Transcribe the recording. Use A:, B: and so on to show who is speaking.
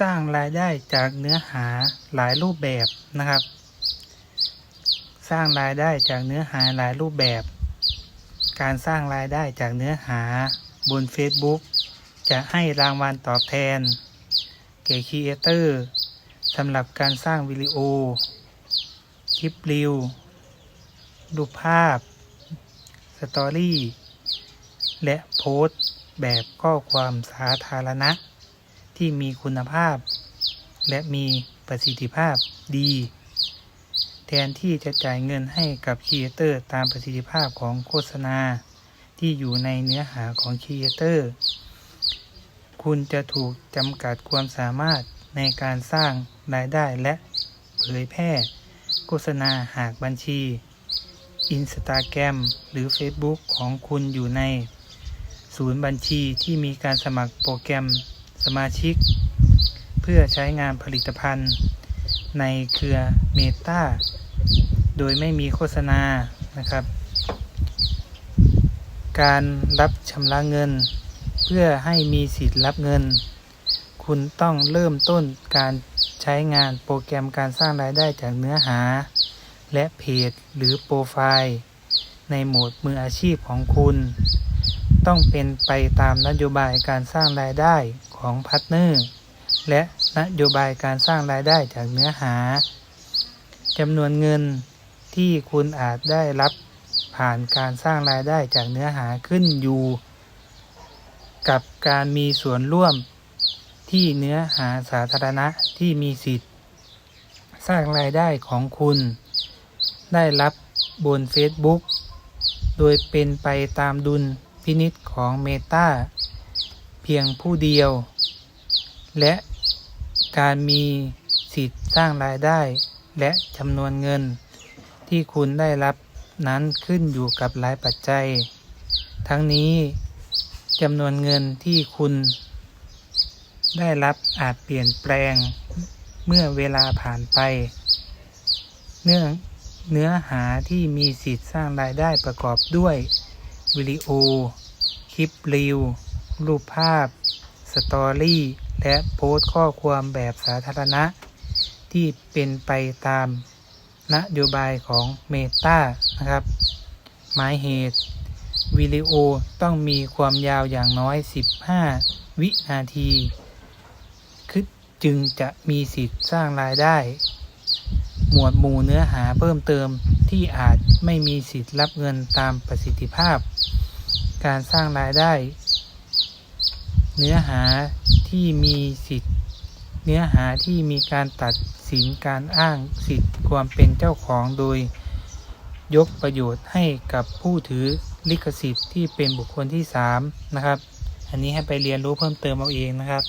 A: สร้างรายได้จากเนื้อหาหลายรูปแบบนะครับ สร้างรายได้จากเนื้อหาหลายรูปแบบ การสร้างรายได้จากเนื้อหาบน Facebook จะให้รางวัลตอบแทนแก่ครีเอเตอร์สำหรับการสร้างวิดีโอ คลิปรีวรูปภาพ สตอรี่ และโพสต์แบบข้อความสาธารณะ ที่มีคุณภาพ และมีประสิทธิภาพดี แทนที่จะจ่ายเงินให้กับครีเอเตอร์ตามประสิทธิภาพของโฆษณา ที่อยู่ในเนื้อหาของครีเอเตอร์ คุณจะถูกจำกัดความสามารถในการสร้างรายได้และเผยแพร่ โฆษณาหากบัญชี Instagram หรือ Facebook ของคุณอยู่ใน ศูนย์บัญชีที่มีการสมัครโปรแกรม สมาชิก เพื่อใช้งานผลิตภัณฑ์ ในเครือ Meta โดยไม่มีโฆษณานะครับ การรับชำระเงิน เพื่อให้มีสิทธิ์รับเงิน คุณต้องเริ่มต้นการใช้งานโปรแกรมการสร้างรายได้จากเนื้อหา และเพจหรือโปรไฟล์ ในโหมดมืออาชีพของคุณ ต้องเป็นไปตามนโยบายการสร้างรายได้ ของพาร์ทเนอร์ และนโยบายการสร้างรายได้จากเนื้อหาจำนวนเงินที่คุณอาจได้รับผ่านการสร้างรายได้จากเนื้อหาขึ้นอยู่ กับการมีส่วนร่วมที่เนื้อหาสาธารณะที่มีสิทธิ์ สร้างรายได้ของคุณ ได้รับบน Facebook โดยเป็นไปตามดุลพินิษของ Meta พียงผู้เดียว และการมีสิทธิ์สร้างรายได้ และจำนวนเงิน ที่คุณได้รับนั้นขึ้นอยู่กับหลายปัจจัย ทั้งนี้จำนวนเงินที่คุณ ได้รับอาจเปลี่ยนแปลงเมื่อเวลาผ่านไป เนื่องเนื้อหาที่มีสิทธิ์สร้างรายได้ประกอบด้วย วิดีโอ คลิปรีว รูปภาพ สตอรี่ และโพสต์ข้อความแบบสาธารณะ ที่เป็นไปตามนโยบายของ Meta นะครับ หมายเหตุวิดีโอต้องมีความยาวอย่างน้อย 15 วินาทีคือจึงจะมีสิทธิ์สร้างรายได้ หมวดหมู่เนื้อหาเพิ่มเติมที่อาจไม่มีสิทธิ์รับเงินตามประสิทธิภาพ การสร้างรายได้ เนื้อหาที่มีสิทธิ์เนื้อหาที่มีการตัดสินการอ้างสิทธิ์ความเป็นเจ้าของโดย ยกประโยชน์ให้กับผู้ถือลิขสิทธิ์ที่เป็นบุคคลที่3นะครับ อันนี้ให้ไปเรียนรู้เพิ่มเติมเอาเองนะครับ